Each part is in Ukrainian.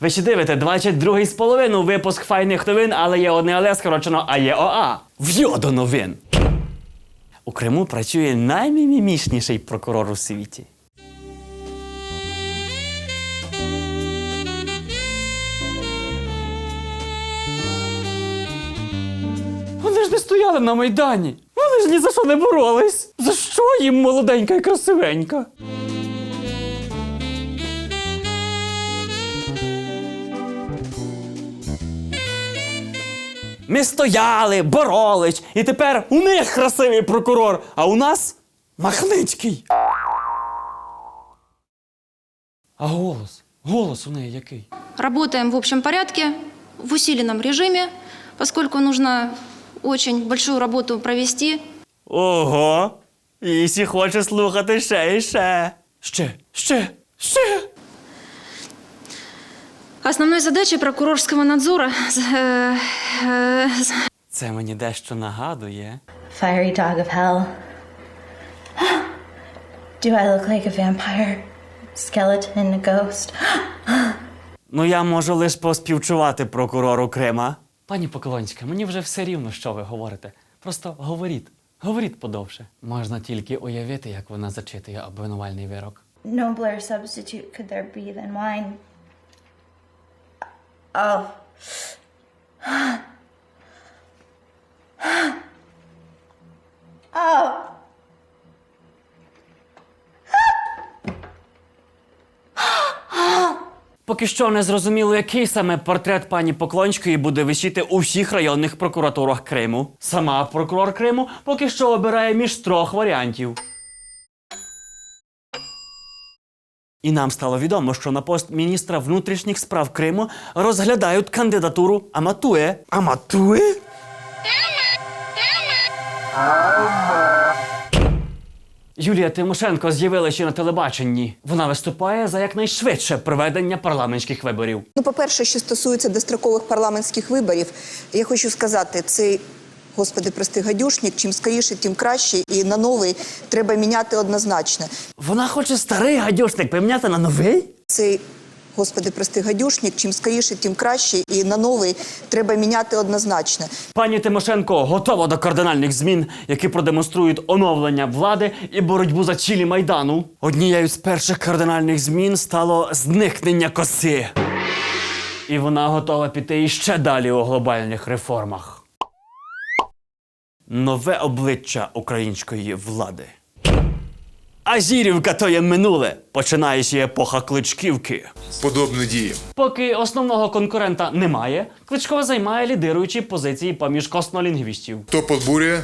Ви ще дивите 22-й з половину випуск файних новин, але є одне але скорочено, а є ОА. В'йо до новин. У Криму працює наймімімішніший прокурор у світі. Вони ж не стояли на Майдані. Вони ж ні за що не боролись. За що їм молоденька і красивенька? Ми стояли, боролись, і тепер у них красивий прокурор, а у нас Махницький. А голос? Голос у неї який? Работаем в общем порядке, в усиленном режиме, поскольку нужно очень большую работу провести. Ого! Ісі хоче слухати ще і ще. Ще, ще, ще. Основной задачей прокурорского надзора э, э, Це мені дещо нагадує. Fiery dog of hell. Do I look like a vampire? Skeleton, a ghost? Ну, я можу лише поспівчувати прокурору Крима. Пані Поколонська, мені вже все рівно, що ви говорите. Просто говоріть, говоріть подовше. Можна тільки уявити, як вона зачитує обвинувальний вирок. Nobler substitute could there be than wine? Oh. oh. Поки що не зрозуміло, який саме портрет пані Поклонської буде висіти у всіх районних прокуратурах Криму. Сама прокурор Криму поки що обирає між трьох варіантів. І нам стало відомо, що на пост міністра внутрішніх справ Криму розглядають кандидатуру Аматуе. Аматуе? Юлія Тимошенко з'явилася на телебаченні. Вона виступає за якнайшвидше проведення парламентських виборів. Ну, по-перше, що стосується дострокових парламентських виборів, я хочу сказати, цей, господи, прости, гадюшник, чим скоріше, тим краще, і на новий треба міняти однозначно. Вона хоче старий гадюшник поміняти на новий? Цей, господи, прости, гадюшник, чим скоріше, тим краще, і на новий треба міняти однозначно. Пані Тимошенко готова до кардинальних змін, які продемонструють оновлення влади і боротьбу за цілі майдану. Однією з перших кардинальних змін стало зникнення коси. І вона готова піти іще далі у глобальних реформах. Нове обличчя української влади. Азірівка то є минуле. Починається епоха кличківки. Подобно дії. Поки основного конкурента немає, Кличко займає лідируючі позиції поміж коснолінгвістів. Хто подбурює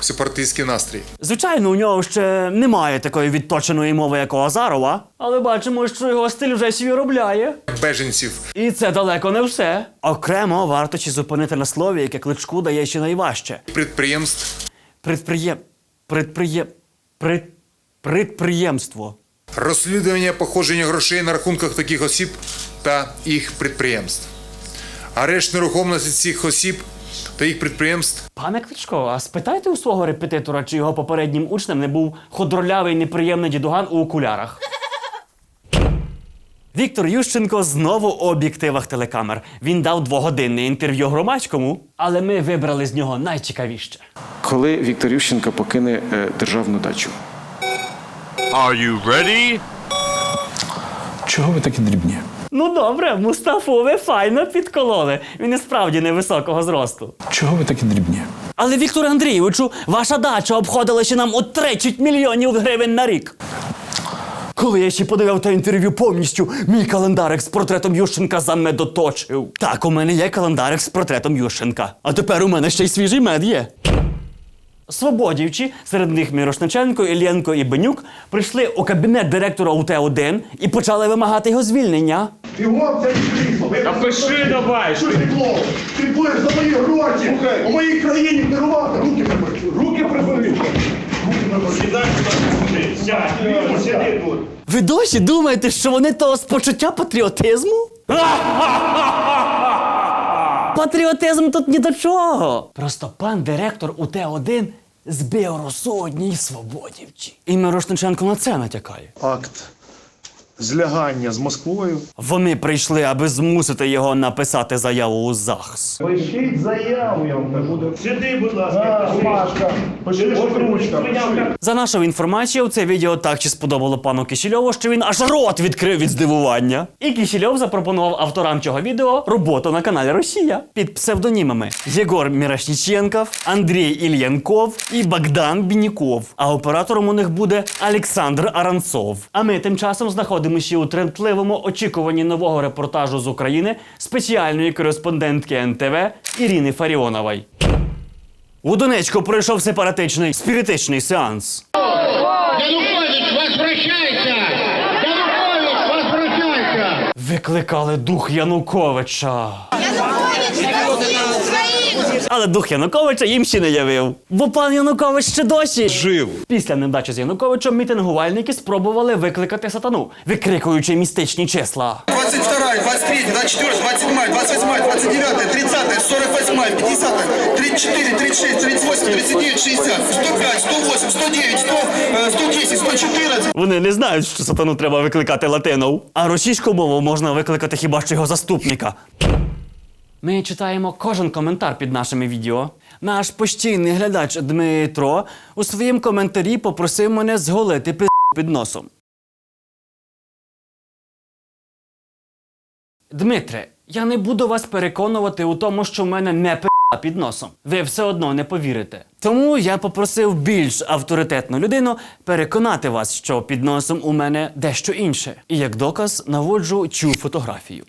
сепаратистський настрій? Звичайно, у нього ще немає такої відточеної мови, як у Азарова, але бачимо, що його стиль вже свій робляє. Беженців І це далеко не все. Окремо варто чи зупинити на слові, яке кличку дає ще найважче. підприємств, Предприєм... Предприєм... Пред... Предприємство. розслідування походження грошей на рахунках таких осіб та їх підприємств, арешт нерухомості цих осіб та їх підприємств Пане Кличко, а спитайте у свого репетитора, чи його попереднім учнем не був ходролявий неприємний дідуган у окулярах. Віктор Ющенко знову у об'єктивах телекамер. Він дав двогодинне інтерв'ю громадському, але ми вибрали з нього найцікавіше. коли Віктор Ющенко покине е, державну дачу. Are you ready? Чого ви такі дрібні? Ну добре, Мустафу, ви файно підкололи. Він і справді невисокого зросту. Чого ви такі дрібні? Але Віктор Андрійовичу, ваша дача обходилася нам у 30 мільйонів гривень на рік. Коли я ще подивив те інтерв'ю повністю, мій календарик з портретом Ющенка замедоточив. Так, у мене є календарик з портретом Ющенка. А тепер у мене ще й свіжий мед є. Свободівці, серед них Мірошниченко, Іллєнко і Бенюк, прийшли у кабінет директора УТ-1 і почали вимагати його звільнення. Бігом це крісло. Та пиши давай, Що ти клоун? Ти будеш за мої гроші. У моїй країні керувати. Руки прибери. Руки прибери. Руки прибери. Сідай сюди. Сядь. Сиди тут. Ви досі думаєте, що вони того з почуття патріотизму? Патріотизм тут ні до чого. Просто пан директор УТ-1 збив розсудній свободівці. І Мирошниченко на це натякає. акт злягання з Москвою. Вони прийшли, аби змусити його написати заяву у ЗАГС. Пишіть заяву, я вам кажу. Сиди, будь ласка. Машка, пиши, ручка. пиши. За нашу інформацію, це відео так чи сподобало пану Кишельову, що він аж рот відкрив від здивування. І Кишельов запропонував авторам цього відео роботу на каналі Росія під псевдонімами Єгор Мірошніченков, Андрій Ільянков і Богдан Бініков. А оператором у них буде Олександр Аранцов. А ми тим часом знаходимося у тремтливому очікуванні нового репортажу з України спеціальної кореспондентки НТВ Ірини Фаріонової. У Донецьку пройшов сепаратичний спіритичний сеанс. Янукович! Янукович! Викликали дух Януковича. Але дух Януковича їм ще не явив. Бо пан Янукович ще досі жив. Після невдачі з Януковичем мітингувальники спробували викликати сатану, викрикуючи містичні числа. 22, 23, 24, 27, 28, 29, 30, 48, 50, 34, 36, 38, 39, 60, 105, 108, 109, 100, э, 110, 114. Вони не знають, що сатану треба викликати латинов. А російську мову можна викликати хіба що його заступника. Ми читаємо кожен коментар під нашими відео. Наш постійний глядач Дмитро у своїм коментарі попросив мене зголити пи під носом. Дмитре, я не буду вас переконувати у тому, що в мене не пи під носом. Ви все одно не повірите. Тому я попросив більш авторитетну людину переконати вас, що під носом у мене дещо інше. І як доказ наводжу цю фотографію.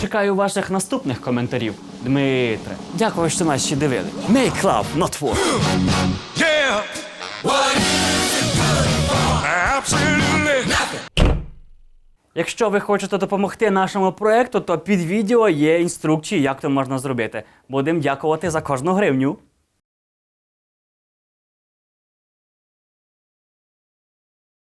Чекаю ваших наступних коментарів. Дмитре, дякую, що нас ще дивили. Make love, not war. Якщо ви хочете допомогти нашому проекту, то під відео є інструкції, як це можна зробити. Будемо дякувати за кожну гривню.